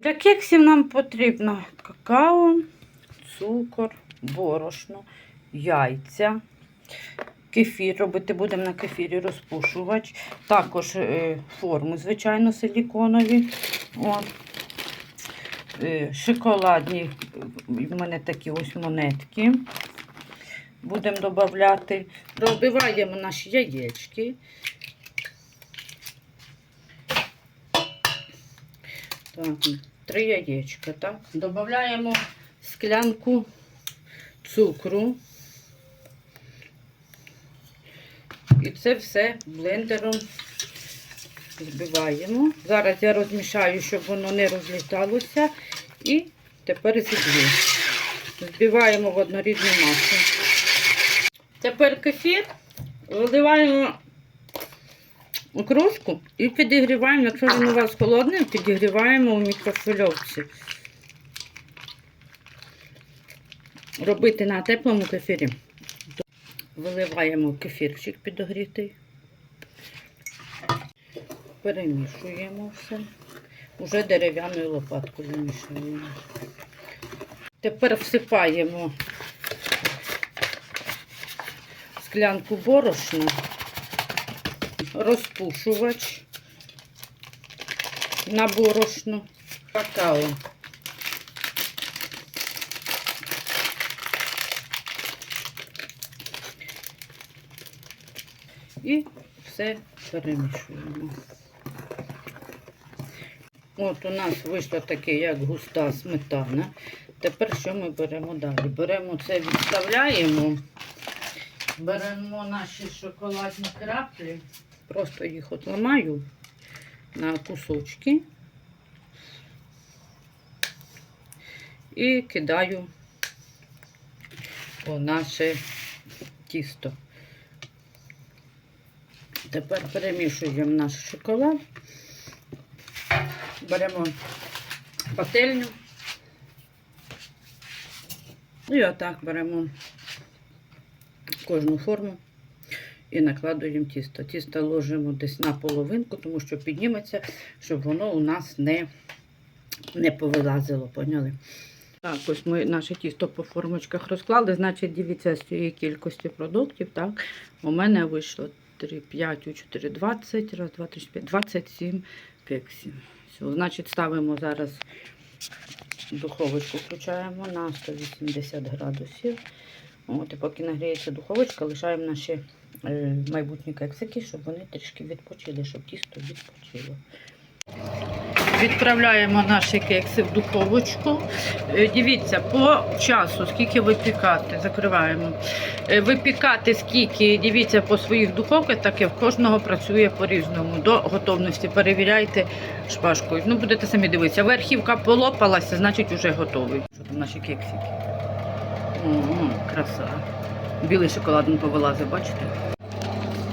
Для кексів нам потрібно какао, цукор, борошно, яйця. Кефір робити будемо на кефірі розпушувач. Також е, форми, звичайно, силіконові. От. Е, шоколадні, в мене такі ось монетки. Будемо додати. Розбиваємо наші яєчки. Так, три яєчка, так. Додаємо склянку цукру. І це все блендером збиваємо. Зараз я розмішаю, щоб воно не розліталося. І тепер зіб'ю. Збиваємо в однорідну масу. Тепер кефір виливаємо у кружку і підігріваємо, якщо він у вас холодний, підігріваємо у мікрохвильовці. Робити на теплому кефірі. Виливаємо кефірчик підогрітий. Перемішуємо все. Уже дерев'яною лопаткою мішаємо. Тепер всипаємо склянку борошна, розпушувач на борошно, какао. І все перемішуємо. От у нас вийшло таке, як густа сметана. Тепер що ми беремо далі? Беремо це, відставляємо, беремо наші шоколадні краплі, просто їх от ламаю на кусочки і кидаю у наше тісто. Тепер перемішуємо наш шоколад. Беремо пательню. І отак беремо кожну форму і накладуємо тісто. Тісто ложимо десь на половинку, тому що підніметься, щоб воно у нас не, не повилазило, поняли? Так, ось ми наше тісто по формочках розклали. Значить, дивіться з цієї кількості продуктів. Так, у мене вийшло 3, 5, 4, 20, раз, 2, 3, 5, 27 кексів. Все, значить, ставимо зараз духовочку, включаємо на 180 градусів. От, і поки нагріється духовочка, лишаємо наші е, майбутні кексики, щоб вони трішки відпочили, щоб тісто відпочило. Відправляємо наші кекси в духовочку. Е, Дивіться, по часу, скільки випікати, закриваємо. Е, Випікати скільки, дивіться, по своїх духовках, так і в кожного працює по-різному. До готовності перевіряйте шпажкою. Ну, будете самі дивитися. Верхівка полопалася, значить вже готовий. Що там наші кексики? Краса. Білий шоколад не повилазив, бачите?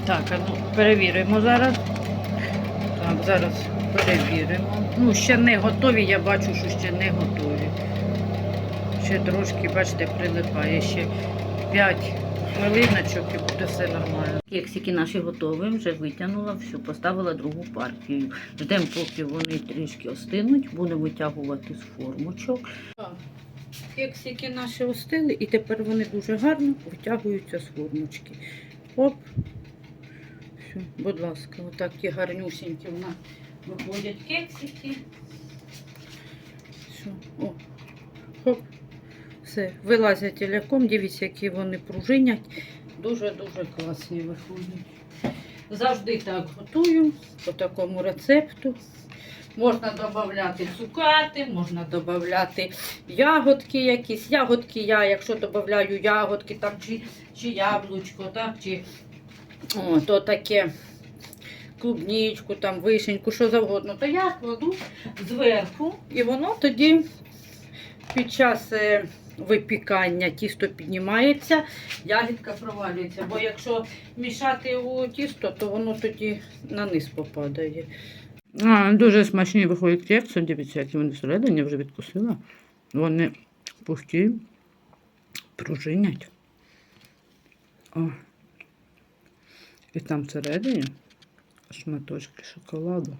Так, ну, перевіримо зараз. Так, зараз перевіримо. Ну, ще не готові, я бачу, що ще не готові. Ще трошки, бачите, прилипає. Ще 5 хвилиночок і буде все нормально. Кексики наші готові, вже витягнула, все, поставила другу партію. Ждемо, поки вони трішки остинуть, будемо витягувати з формочок. Кексики наші остили, і тепер вони дуже гарно витягуються з формочки. Оп. Все, будь ласка, отакі гарнюсінькі в нас виходять кексики. Все, о, хоп. Все, вилазять ляком, дивіться, які вони пружинять. Дуже-дуже класні виходять. Завжди так готую по такому рецепту. Можна додати цукати, можна додати ягодки якісь. Ягодки я, якщо додаю ягодки там, чи, чи яблучко, так, чи о, то таке клубничку, там, вишеньку, що завгодно, то я кладу зверху, і воно тоді під час е, випікання тісто піднімається, ягідка провалюється. Бо якщо мішати у тісто, то воно тоді на низ попадає. А, дуже смачні виходять кекси. Дивіться, які вони всередині вже відкусила. Вони пусті, пружинять. О. І там всередині шматочки шоколаду.